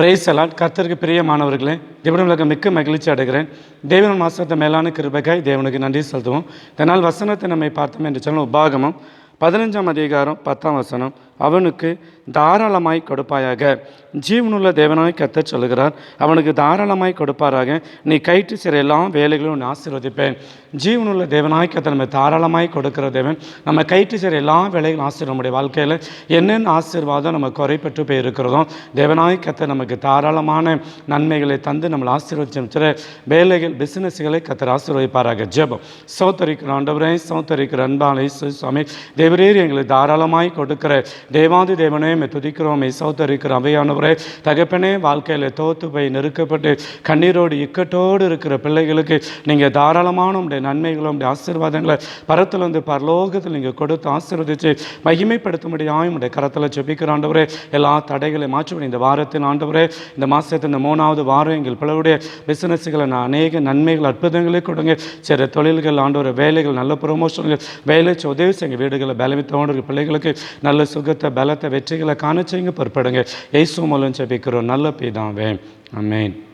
Price allot கர்த்தருக்கு பிரியமானவர்களே தேவனுக்கு மிக்க மகிழ்ச்சி அடைகிறேன். தேவன் மாசத்தை மேலான கிருபகாய் தேவனுக்கு நன்றி செலுத்துவோம். இதனால் வசனத்தை நம்மை பார்த்தோம் என்று சொன்ன உபாகமம் பதினஞ்சாம் அதிகாரம் பத்தாம் வசனம். அவனுக்கு தாராளமாய் கொடுப்பாயாக. ஜீவனுள்ள தேவனாய் கத்த சொல்லுகிறார் அவனுக்கு தாராளமாய் கொடுப்பாராக. நீ கயிற்று சிற எல்லா வேலைகளும் நான் ஆசீர்வதிப்பேன். ஜீவனுள்ள தேவனாய் கத்த நம்ம தாராளமாய் கொடுக்கிற தேவன். நம்ம கயிற்று சிற எல்லா வேலைகளும் ஆசீர்வம் நம்முடைய வாழ்க்கையில். என்னென்ன ஆசீர்வாதம் நம்ம குறைப்பட்டு போய் இருக்கிறதோ தேவனாய் கத்த நமக்கு தாராளமான நன்மைகளை தந்து நம்மளை ஆசீர்வதிச்சு வேலைகள் பிஸ்னஸ்களை கத்தர் ஆசீர்வதிப்பாராக. ஜெபம். சௌத்தரிக்கிற ஆண்டவரே சௌத்தரிக்கிற அன்பாலை சுவாமி தேவரீர் எங்களுக்கு தாராளமாய் கொடுக்கிற தேவாதி தேவனே மே துதிக்கிறோம் சௌத்தரிக்கிற அவையானவரே தகப்பனே வாழ்க்கையில் தோத்து போய் நெருக்கப்பட்டு கண்ணீரோடு இக்கட்டோடு இருக்கிற பிள்ளைகளுக்கு நீங்கள் தாராளமான உடைய நன்மைகளும் உடைய ஆசீர்வாதங்களை பரத்தில் வந்து பரலோகத்தில் நீங்கள் கொடுத்து ஆசீர்வதித்து மகிமைப்படுத்தும்படியாயும் உடைய கரத்தில் செபிக்கிற ஆண்டவரே. எல்லா தடைகளையும் மாற்றி இந்த வாரத்தின் ஆண்டவரே இந்த மாதத்தின் இந்த மூணாவது வாரம் எங்கள் பிள்ளைகளுடைய பிஸ்னஸ்களை நான் அநேக நன்மைகள் அற்புதங்களே கொடுங்க. சில தொழில்கள் ஆண்டவர் வேலைகள் நல்ல ப்ரொமோஷன்கள் வேலை உதவி எங்கள் வீடுகளை பலமித்தோடு பிள்ளைகளுக்கு நல்ல சுகத்தை பலத்தை வெற்றிகளை காண செய்யுங்க பொறுப்படுங்க. ஏசு மூலம் செபிக்கிறோம் நல்ல பிதாவே. அமேன்